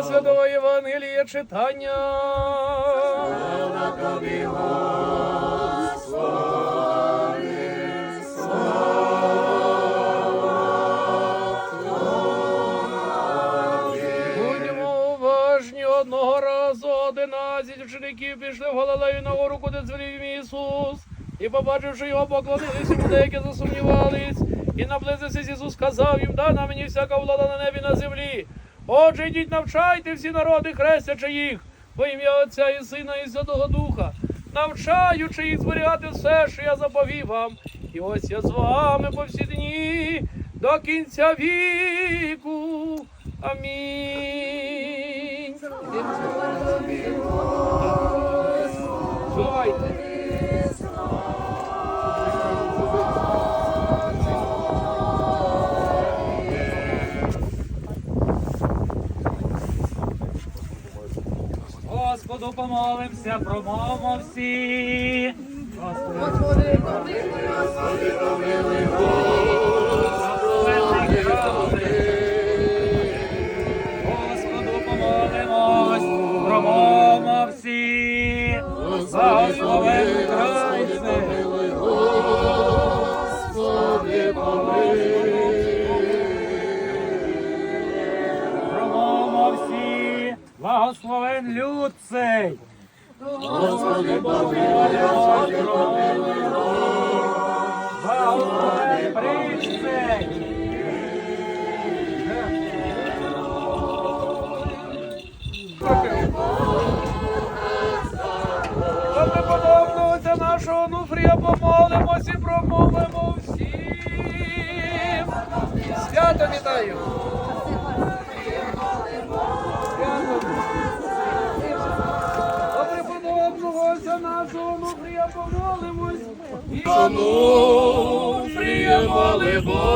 Євангелія читання. Будьмо уважні одного разу одинадцять учеників пішли в Галилею на гору, куди звелів Ісус. І побачивши його, поклонились йому, деякі засумнівались. І наблизився Ісус, сказав їм, дана мені всяка влада на небі на землі. Отже, йдіть, навчайте всі народи, хрестячи їх, во ім'я Отця і Сина і Святого Духа, навчаючи їх зберігати все, що я заповів вам. І ось я з вами по всі дні до кінця віку. Амінь. Господу помолимся, промовмо всі. Благословенний красний. Господу помолимось, промовмо всі. Благословенний красний. Промовмо Благословен люд цей. Господи, помолимось, Благословен прич цей. За преподобного нашого Нуфрія помолимось і промовимо всім. Свято вітаю! Отця нашого Нуфрія помолимось. І молимо.